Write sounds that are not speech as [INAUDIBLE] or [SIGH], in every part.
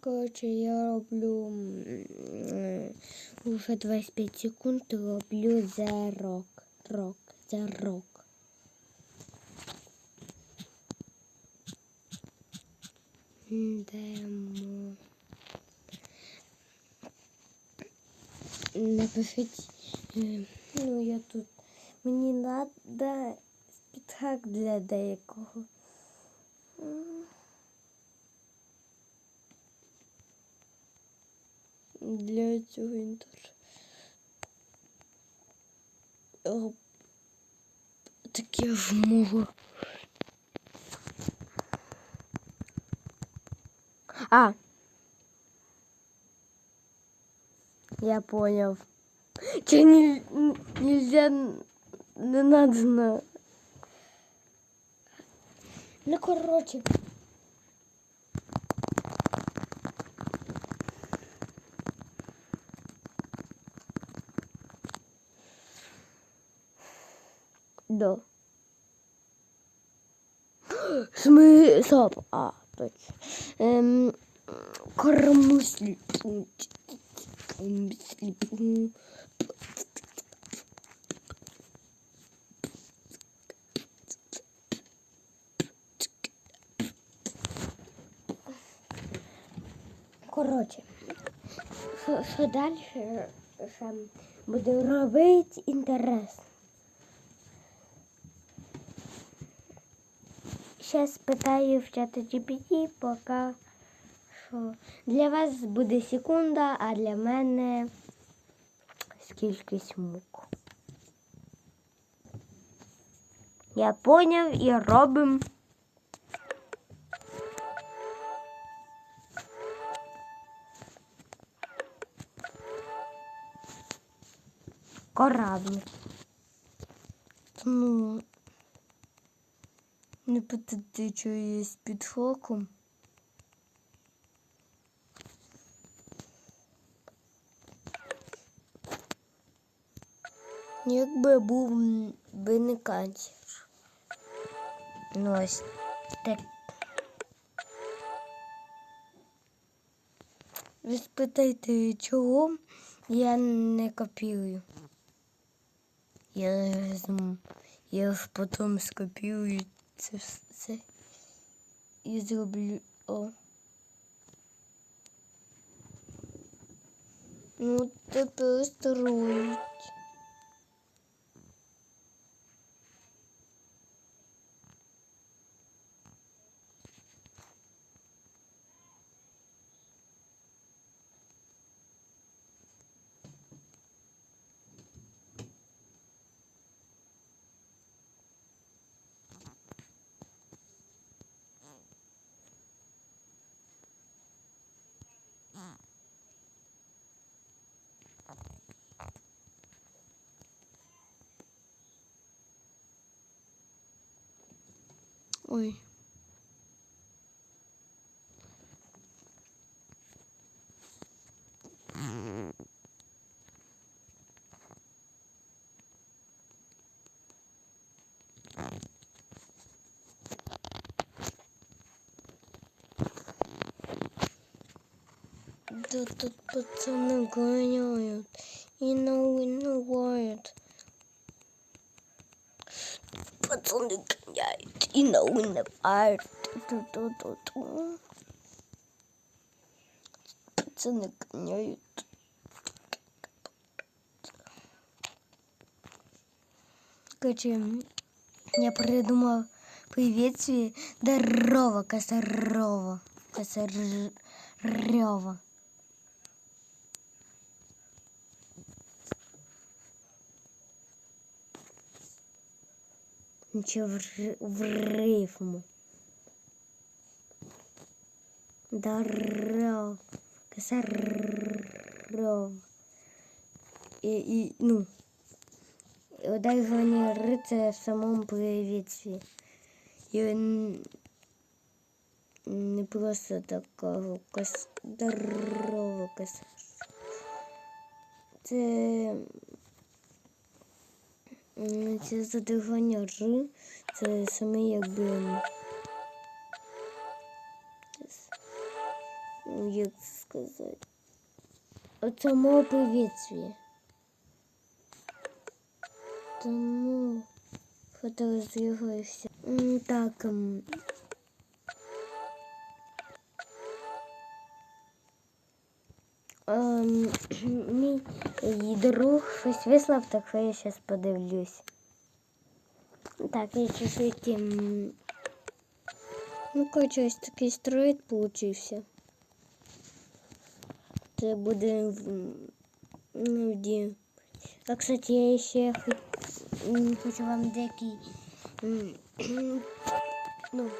коротше, я роблю м, уже 25 секунд роблю за рок. Рок. За рок. Демо. Напишіть, е, ну я тут. Мені надо спітхак для деякого. Для цього інтер. О, Так я ж можу. А. Я понял. Че не, нельзя, не надо на... Ну, короче. Да. Смысл. А, точно. Эм, корму слепую. Слепую. Коротше, що, далі ще буду робити інтересно. Зараз питаю в чата GPT, поки що для вас буде секунда, а для мене скількись мук. Я поняв і робимо. Корабль. Ну, не питати, що є під фоком. Якби був би не канцер. Ну, ось так. Ви спитайте, чого я не копірую. Я, я ж потім скопірую це все і зроблю. О. Ну, тепер строїть. Ой. Да тут пацаны гоняют и on the night, you know, in the art. Пацаны гоняют. Короче, я придумал приветствие. Здорово, Косарова. Косарева. Ничего в, в рифму. Здорово. Косарова. И, и, ну, удерживание ры це в самому приветстві. І не просто такого кос... здорового коса. Це, це задихання Р. це саме якби. як сказати, от самого повітря. Тому фотографувався. М, Так. Ем, [CLEARS THROAT] мій друг щось вислав, так я зараз подивлюсь. Так, я чуть-чуть... Ну, коротше, ось такий строїд получився. Це буде. Ну, де... А, кстати, я ще хочу вам деякий... [CLEARS THROAT] Ну...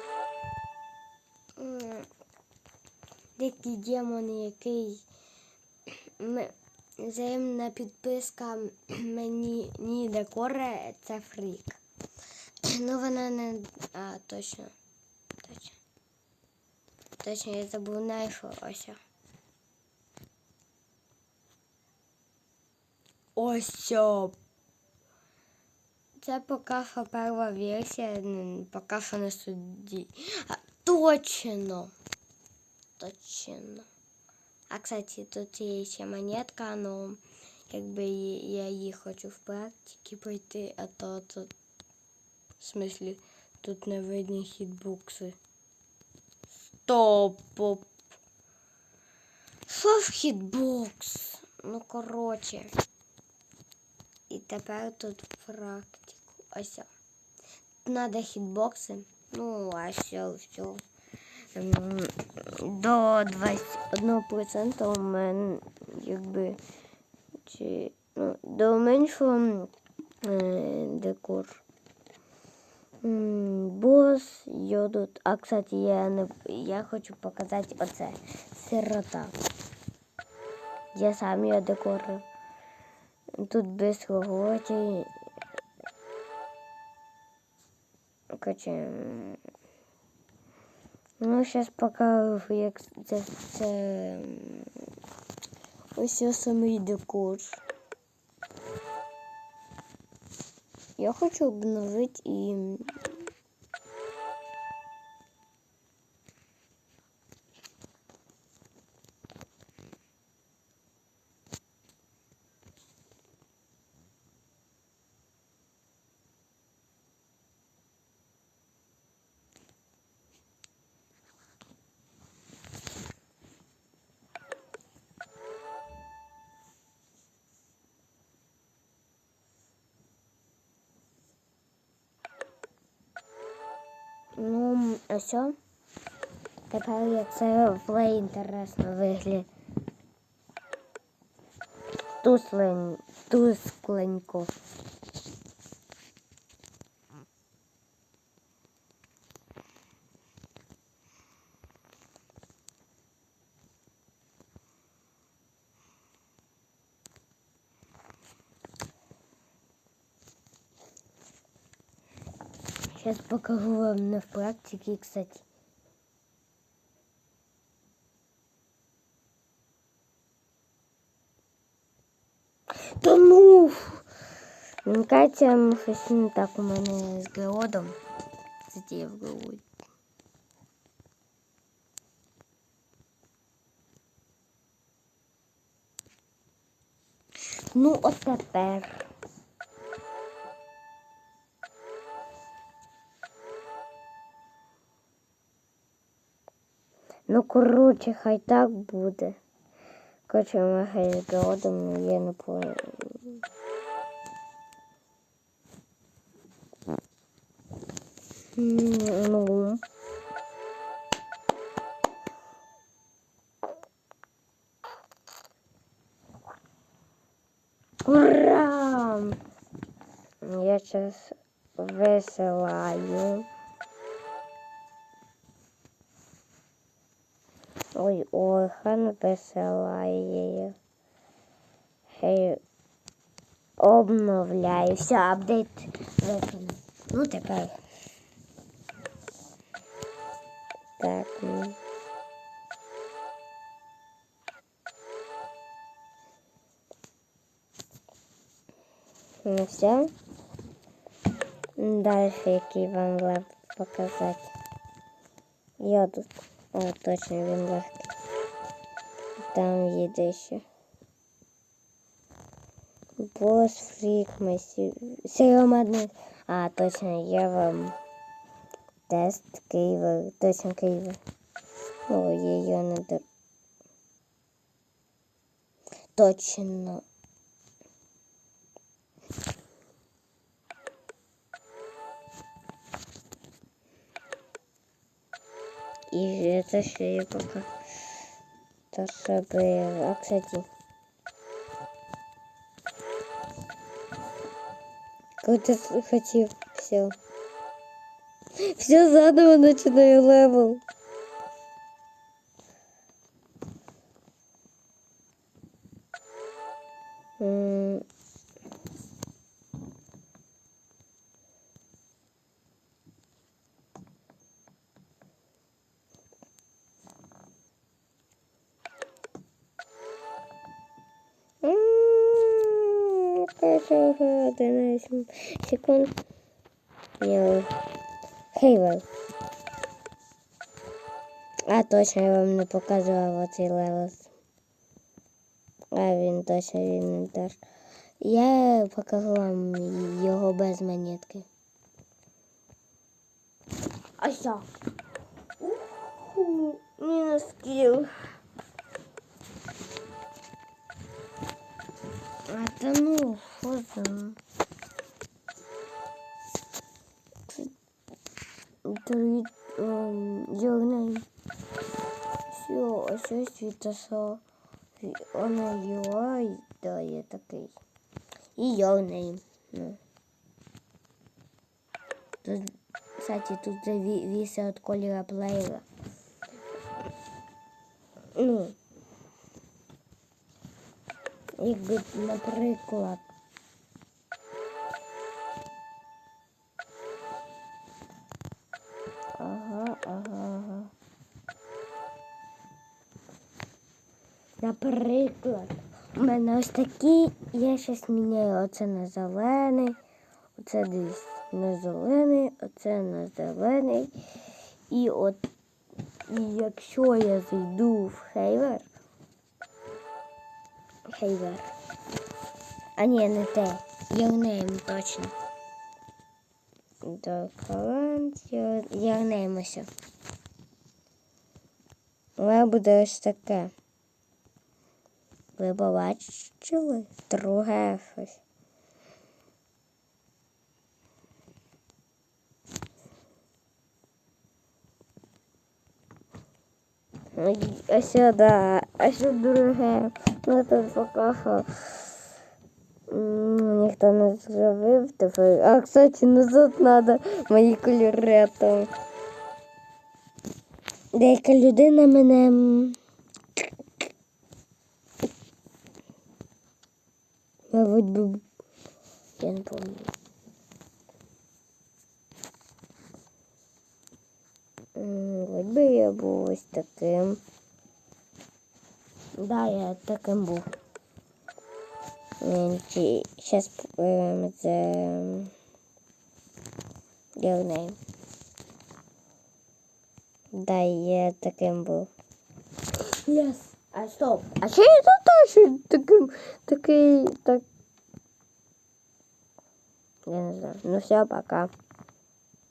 Деякий демон, який... Взаємна підписка мені ні декоре, це фрік. Ну вона не. А, точно. Точно. Точно, я забув знайшов ось. Ось. Це поки що перша версія, поки що на суді. А, точно. Точно. А, кстати, тут є ще монетка, но якби я її хочу в практиці пройти, а то тут, в смислі, тут не видні хітбокси. Стоп! оп. Що в хітбокс? Ну, коротше. І тепер тут практику. Ось. Надо хітбокси. Ну, а все, все. Ем, До 21% у мене якби чи ну, до меншого е, декор. Бос, йодут. А кстати, я не я хочу показати оце. Сирота. Я сам його декорив. Тут без коготі. Короче, Ну, зараз покажу, як це все. Ось ось самий декор. Я хочу обновити і. Ну, ось. Тепер це в інтересно виглядає. Туслень. Сейчас покажу вам на практике, кстати. Та ну! Мені кажеться, щось так у мене з геодом. Кстати, в геоді. Ну, от тепер. Коротше, хай так буде. Коротше, ми хай з геодом, ну, я не понял. Ну. Ура! Я сейчас высылаю. Ой, Орхан висилає. Хей, обновляю. Все, апдейт виконано. Ну, тепер. Так. ну. Ну все. Дальше який вам лев показати. Я тут. О, точно він легкий. там є дещо. Бос фрік масів. Сіромадний. А, точно, я вам тест Києва. Точно Києва. О, я до... Точно. І это що и пока. то щоб а кстати коли ти хотів все все заново начинаю левел Кожного 11 секунд. Я... Хейвел. А, точно, я вам не показувала оцей левел. А він точно він не теж. Я покажу вам його без монетки. А? Уху, Мінус кіл. А та ну, що там? Три йогней. Все, а що світоса? Вона UI, да, є такий. І йогней. Ну. Тут, кстати, тут завіси від кольора плеєра. Ну, якби, наприклад, Ага, ага, ага. Наприклад, у мене ось такі, я зараз міняю оце на зелений, оце десь на зелений, оце на зелений. І от, і якщо я зайду в хейвер, хейвер, а ні, не те, Євнейм точно. До команд ягнемося. Але буде ось таке. Ви побачили? Друге щось. А сюди, а що друге? Ну тут м, ніхто не зробив тепер. А, кстати, назад треба мої кольори там. Деяка людина мене. Мабуть, би... Я не пам'ятаю. От би я був ось таким. Да, я таким був. Сейчас появимся Геонейм. Да, я таким був. Yes. А стоп. А що я тут теж таким такий так. Я не знаю. Ну все, пока.